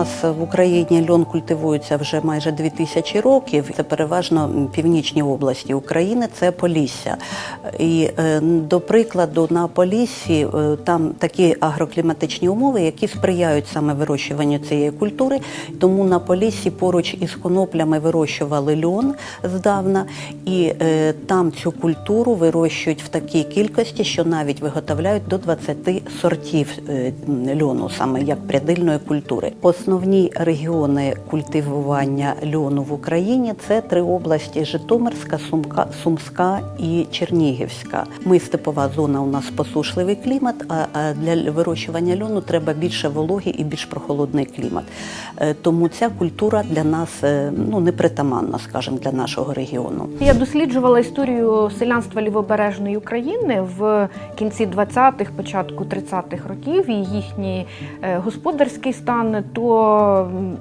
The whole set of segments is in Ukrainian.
нас в Україні льон культивується вже майже 2000 років. Це переважно північні області України, це Полісся. І е, до прикладу, на Поліссі е, там такі агрокліматичні умови, які сприяють саме вирощуванню цієї культури. Тому на Поліссі поруч із коноплями вирощували льон здавна, і е, там цю культуру вирощують в такій кількості, що навіть виготовляють до 20 сортів льону, саме як прядильної культури. Основні регіони культивування льону в Україні це три області: Житомирська, Сумка, Сумська і Чернігівська. Ми степова зона, у нас посушливий клімат. А, для вирощування льону треба більше вологи і більш прохолодний клімат. Е, Тому ця культура для нас е, ну непритаманна, скажімо, для нашого регіону. Я досліджувала історію селянства лівобережної України в кінці 20-х, початку 30-х років і їхній е, господарський стан. То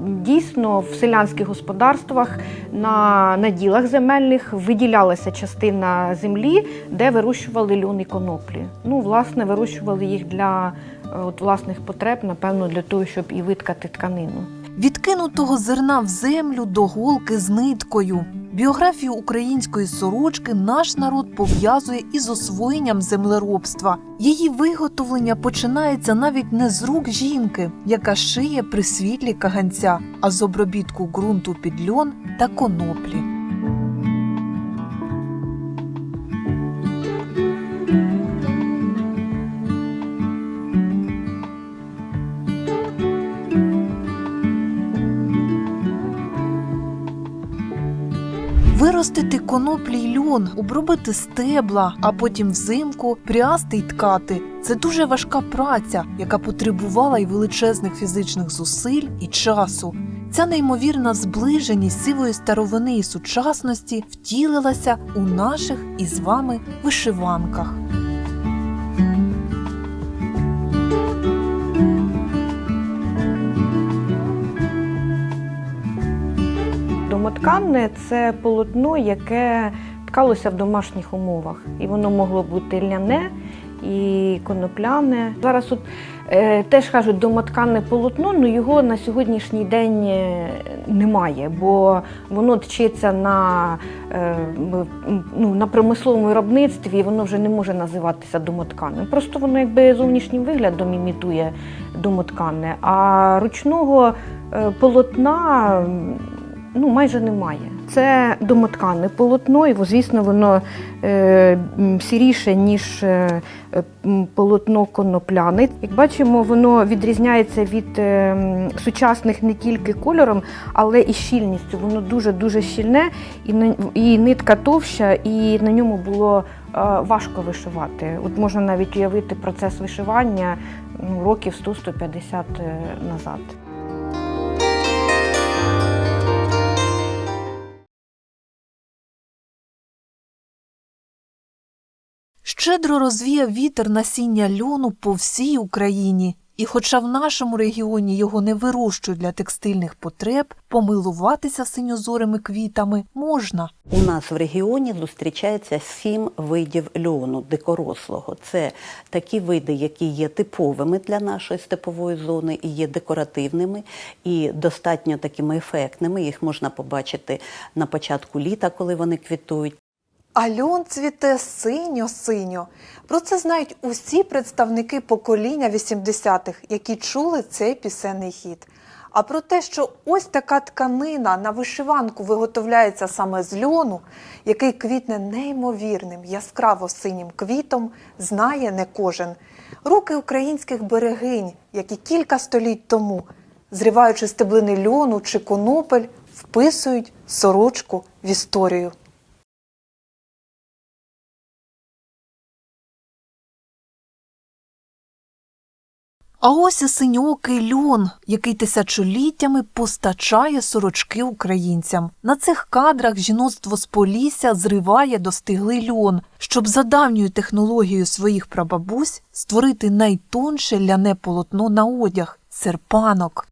дійсно в селянських господарствах на наділах земельних виділялася частина землі, де вирощували льон коноплі. Ну, власне, вирощували їх для е, от, власних потреб, напевно, для того, щоб і виткати тканину. Відкинутого зерна в землю до голки з ниткою. Біографію української сорочки наш народ пов'язує із освоєнням землеробства. Її виготовлення починається навіть не з рук жінки, яка шиє при світлі каганця, а з обробітку ґрунту під льон та коноплі. Виростити коноплі й льон, обробити стебла, а потім взимку прясти й ткати. Це дуже важка праця, яка потребувала й величезних фізичних зусиль і часу. Ця неймовірна зближеність сивої старовини і сучасності втілилася у наших із вами вишиванках. Домотканне це полотно, яке ткалося в домашніх умовах. І воно могло бути ляне і конопляне. Зараз от, е, теж кажуть домотканне полотно, але його на сьогоднішній день е, немає, бо воно тчиться на, е, ну, на промисловому виробництві, і воно вже не може називатися домотканним. Просто воно якби зовнішнім виглядом імітує домотканне, а ручного е, полотна ну, майже немає. Це домоткане полотно, і звісно, воно е, сіріше, ніж е, полотно конопляне. Як бачимо, воно відрізняється від е, сучасних не тільки кольором, але і щільністю. Воно дуже-дуже щільне, і, на- і нитка товща, і на ньому було е, важко вишивати. От можна навіть уявити процес вишивання ну, років 100-150 е, назад. Щедро розвіяв вітер насіння льону по всій Україні. І хоча в нашому регіоні його не вирощують для текстильних потреб, помилуватися синьозорими квітами можна. У нас в регіоні зустрічається сім видів льону дикорослого. Це такі види, які є типовими для нашої степової зони, і є декоративними, і достатньо такими ефектними. Їх можна побачити на початку літа, коли вони квітують. А льон цвіте синьо-синьо. Про це знають усі представники покоління 80-х, які чули цей пісенний хіт. А про те, що ось така тканина на вишиванку виготовляється саме з льону, який квітне неймовірним яскраво синім квітом, знає не кожен. Руки українських берегинь, які кілька століть тому, зриваючи стеблини льону чи конопель, вписують сорочку в історію. А ось і синьокий льон, який тисячоліттями постачає сорочки українцям. На цих кадрах жіноцтво з Полісся зриває достиглий льон, щоб за давньою технологією своїх прабабусь створити найтонше ляне полотно на одяг серпанок.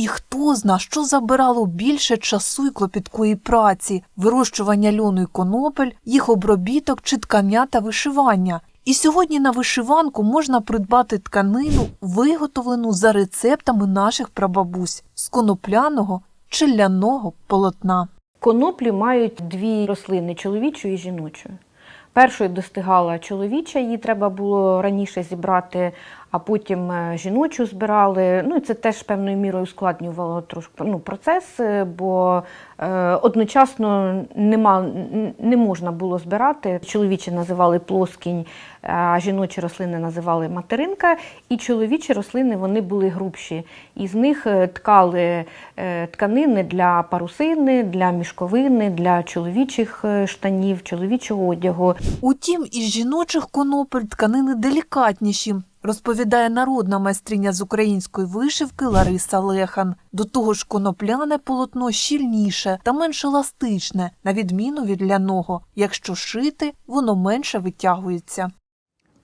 І хто зна, що забирало більше часу і клопіткої праці, вирощування льону і конопель, їх обробіток чи ткання та вишивання. І сьогодні на вишиванку можна придбати тканину, виготовлену за рецептами наших прабабусь з конопляного чи ляного полотна. Коноплі мають дві рослини чоловічу і жіночу. Першою достигала чоловіча, її треба було раніше зібрати, а потім е, жіночу збирали. Ну і це теж певною мірою ускладнювало трошки ну, процес, е, бо е, одночасно нема, не можна було збирати. Чоловічі називали плоскінь, а жіночі рослини називали материнка, і чоловічі рослини вони були грубші. І з них е, ткали е, тканини для парусини, для мішковини, для чоловічих е, штанів, чоловічого одягу. Утім, із жіночих конопель тканини делікатніші, розповідає народна майстриня з української вишивки Лариса Лехан. До того ж, конопляне полотно щільніше та менш еластичне, на відміну від ляного. Якщо шити, воно менше витягується.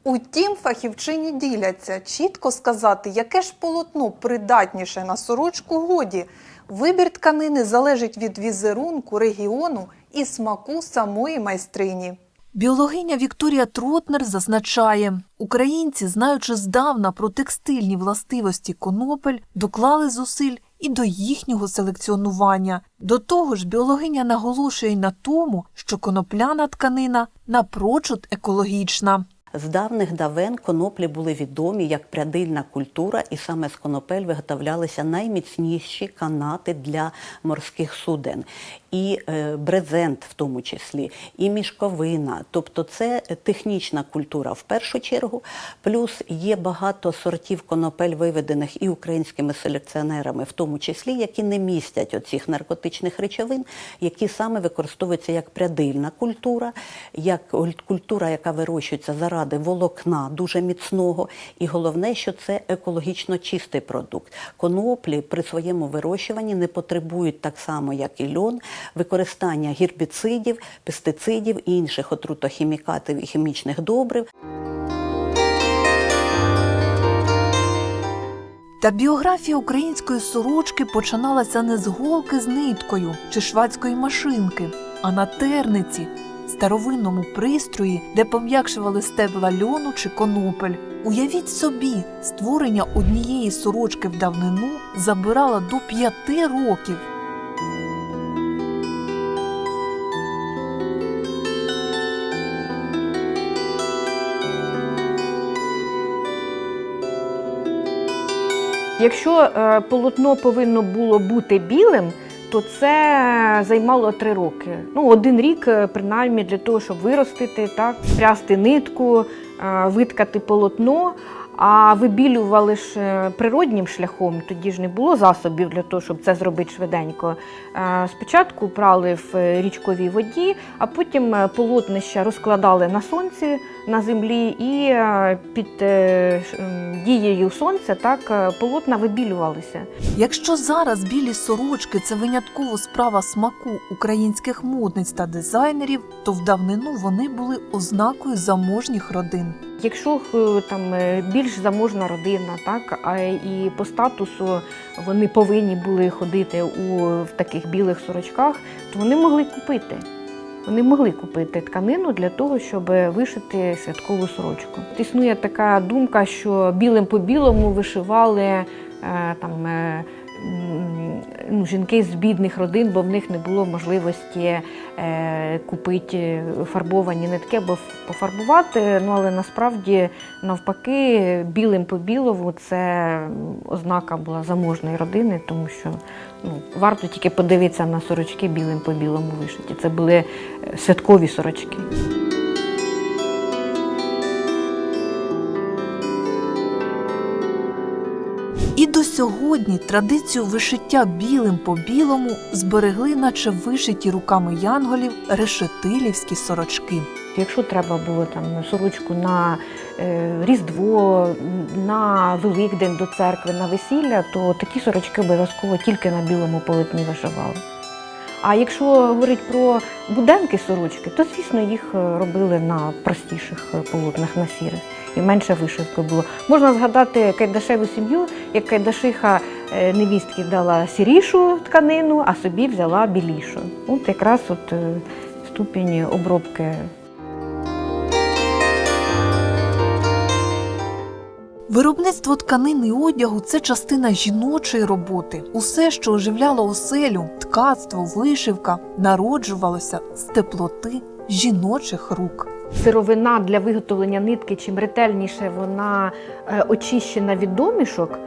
Утім, фахівчині діляться чітко сказати, яке ж полотно придатніше на сорочку годі. Вибір тканини залежить від візерунку, регіону і смаку самої майстрині. Біологиня Вікторія Тротнер зазначає, українці, знаючи здавна про текстильні властивості конопель, доклали зусиль і до їхнього селекціонування. До того ж, біологиня наголошує на тому, що конопляна тканина напрочуд екологічна. З давних давен коноплі були відомі як прядильна культура, і саме з конопель виготовлялися найміцніші канати для морських суден. І е, брезент, в тому числі, і мішковина. Тобто це технічна культура в першу чергу. Плюс є багато сортів конопель, виведених і українськими селекціонерами, в тому числі, які не містять оцих наркотичних речовин, які саме використовуються як прядильна культура, як культура, яка вирощується заради волокна дуже міцного. І головне, що це екологічно чистий продукт. Коноплі при своєму вирощуванні не потребують так само, як і льон, використання гербіцидів, пестицидів і інших отрутохімікатів і хімічних добрив. Та біографія української сорочки починалася не з голки з ниткою чи швадської машинки, а на терниці, старовинному пристрої, де пом'якшували стебла льону чи конопель. Уявіть собі, створення однієї сорочки в давнину забирало до п'яти років. Якщо е, полотно повинно було бути білим, то це займало три роки. Ну, один рік, е, принаймні, для того, щоб виростити, так, спрясти нитку, е, виткати полотно. А вибілювали ж е, природнім шляхом, тоді ж не було засобів для того, щоб це зробити швиденько. Е, Спочатку прали в е, річковій воді, а потім полотнища розкладали на сонці на землі, і під дією сонця так полотна вибілювалися. Якщо зараз білі сорочки це винятково справа смаку українських модниць та дизайнерів, то в давнину вони були ознакою заможніх родин. Якщо е, там е, більш заможна родина, так а і по статусу вони повинні були ходити у в таких білих сорочках, то вони могли купити. Вони могли купити тканину для того, щоб вишити святкову сорочку. Існує така думка, що білим по білому вишивали е, там. Ну, жінки з бідних родин, бо в них не було можливості е, купити фарбовані нитки або пофарбувати. Ну, але насправді, навпаки, білим по білому це ознака була заможної родини, тому що ну, варто тільки подивитися на сорочки білим по білому вишиті. Це були е, святкові сорочки. До сьогодні традицію вишиття білим по білому зберегли, наче вишиті руками янголів решетилівські сорочки. Якщо треба було там сорочку на е, Різдво, на Великдень до церкви, на весілля, то такі сорочки обов'язково тільки на білому полотні вишивали. А якщо говорити про буденки сорочки, то звісно їх е, робили на простіших е, полотнах, на сірих. І менше вишивки було. Можна згадати Кайдашеву сім'ю, як Кайдашиха е, невістки дала сірішу тканину, а собі взяла білішу. От якраз от ступінь обробки Виробництво тканини і одягу це частина жіночої роботи. Усе, що оживляло оселю, ткацтво, вишивка, народжувалося з теплоти жіночих рук. Сировина для виготовлення нитки, чим ретельніше вона е, очищена від домішок,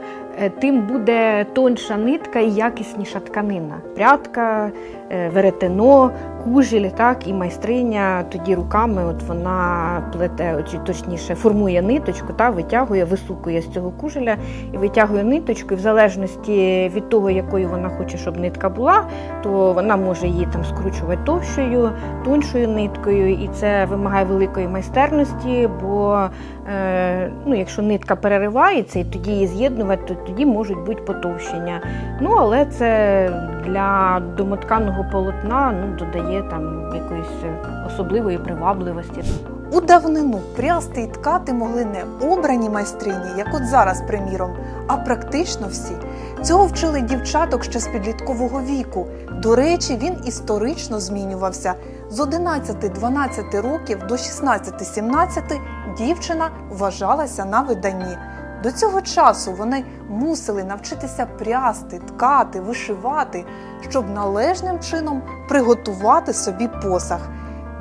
тим буде тонша нитка і якісніша тканина. Прядка, е, веретено, кужель, так, і майстриня тоді руками от вона плете, чи точніше формує ниточку, та, витягує, висукує з цього кужеля і витягує ниточку. І в залежності від того, якою вона хоче, щоб нитка була, то вона може її там скручувати товщою, тоншою ниткою, і це вимагає великої майстерності, бо е, ну, якщо нитка переривається і тоді її з'єднувати, тоді можуть бути потовщення. Ну, але це для домотканого полотна ну, додає там якоїсь особливої привабливості. У давнину прясти і ткати могли не обрані майстрині, як от зараз, приміром, а практично всі. Цього вчили дівчаток ще з підліткового віку. До речі, він історично змінювався. З 11-12 років до 16-17 дівчина вважалася на виданні. До цього часу вони мусили навчитися прясти, ткати, вишивати, щоб належним чином приготувати собі посах.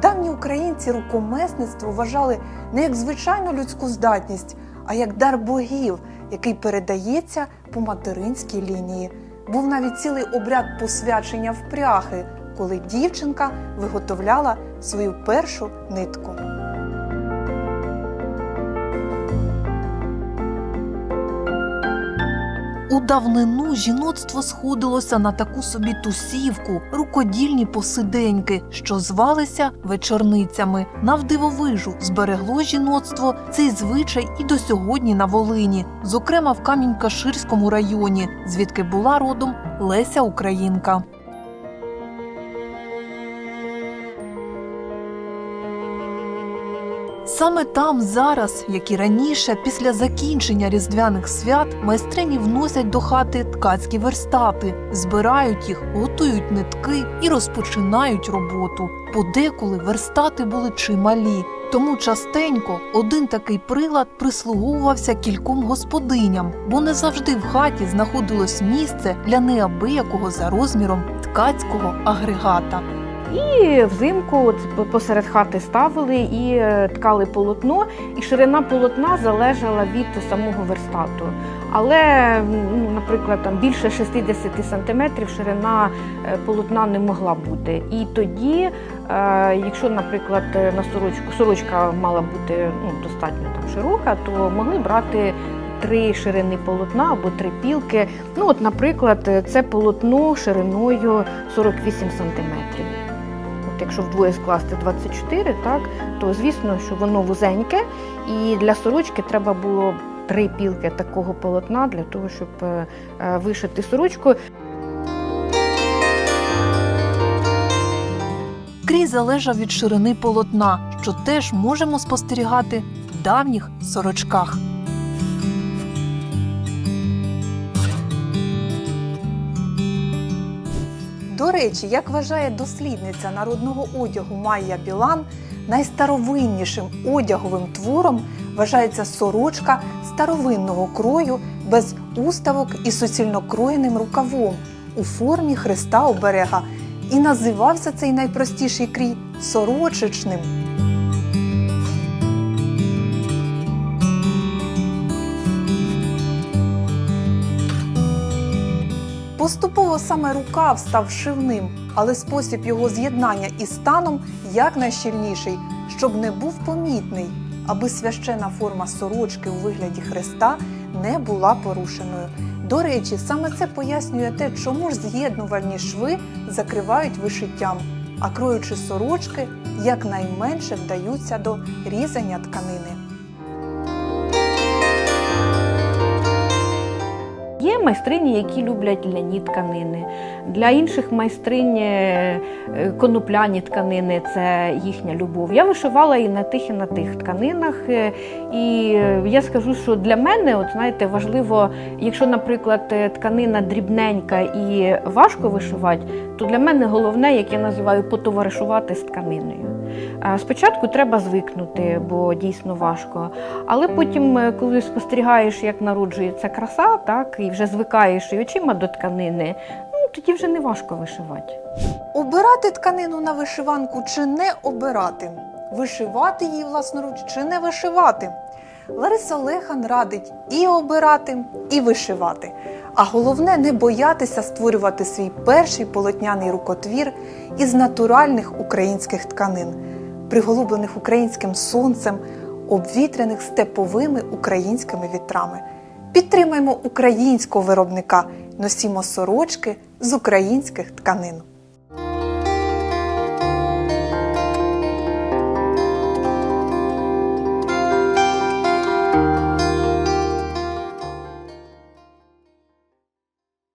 Давні українці рукомесництво вважали не як звичайну людську здатність, а як дар богів, який передається по материнській лінії. Був навіть цілий обряд посвячення впряги, коли дівчинка виготовляла свою першу нитку. У давнину жіноцтво сходилося на таку собі тусівку, рукодільні посиденьки, що звалися вечорницями. Навдивовижу зберегло жіноцтво цей звичай і до сьогодні на Волині, зокрема в Камінь-Каширському районі, звідки була родом Леся Українка. Саме там зараз, як і раніше, після закінчення різдвяних свят, майстрині вносять до хати ткацькі верстати, збирають їх, готують нитки і розпочинають роботу. Подеколи верстати були чималі, тому частенько один такий прилад прислуговувався кільком господиням, бо не завжди в хаті знаходилось місце для неабиякого за розміром ткацького агрегата. І взимку посеред хати ставили і е, ткали полотно, і ширина полотна залежала від самого верстату. Але, ну, наприклад, там більше 60 сантиметрів ширина е, полотна не могла бути. І тоді, е, якщо, наприклад, на сорочку сорочка мала бути ну, достатньо там широка, то могли брати. Три ширини полотна або три пілки. Ну, от, наприклад, це полотно шириною 48 сантиметрів. Якщо вдвоє скласти 24, так, то звісно, що воно вузеньке, і для сорочки треба було три пілки такого полотна для того, щоб е, е, вишити сорочку. Крій залежав від ширини полотна, що теж можемо спостерігати в давніх сорочках. До речі, як вважає дослідниця народного одягу Майя Білан, найстаровиннішим одяговим твором вважається сорочка старовинного крою без уставок і суцільно кроєним рукавом у формі хреста оберега. І називався цей найпростіший крій сорочечним. Поступово саме рукав став шивним, але спосіб його з'єднання із станом якнайщільніший, щоб не був помітний, аби священа форма сорочки у вигляді хреста не була порушеною. До речі, саме це пояснює те, чому ж з'єднувальні шви закривають вишиттям, а кроючи сорочки якнайменше вдаються до різання тканини. Є майстрині, які люблять ляні тканини. Для інших майстринь е, конопляні тканини це їхня любов. Я вишивала і на тих, і на тих тканинах. е, І я скажу, що для мене, от знаєте, важливо, якщо, наприклад, е, тканина дрібненька і важко вишивати, то для мене головне, як я називаю, потоваришувати з тканиною. А Спочатку треба звикнути, бо дійсно важко. Але потім, е, коли спостерігаєш, як народжується краса, так і вже звикаєш і очима до тканини, ну тоді вже не важко вишивати. Обирати тканину на вишиванку чи не обирати? Вишивати її власноруч чи не вишивати? Лариса Лехан радить і обирати, і вишивати. А головне не боятися створювати свій перший полотняний рукотвір із натуральних українських тканин, приголублених українським сонцем, обвітряних степовими українськими вітрами. Підтримаймо українського виробника, носімо сорочки з українських тканин.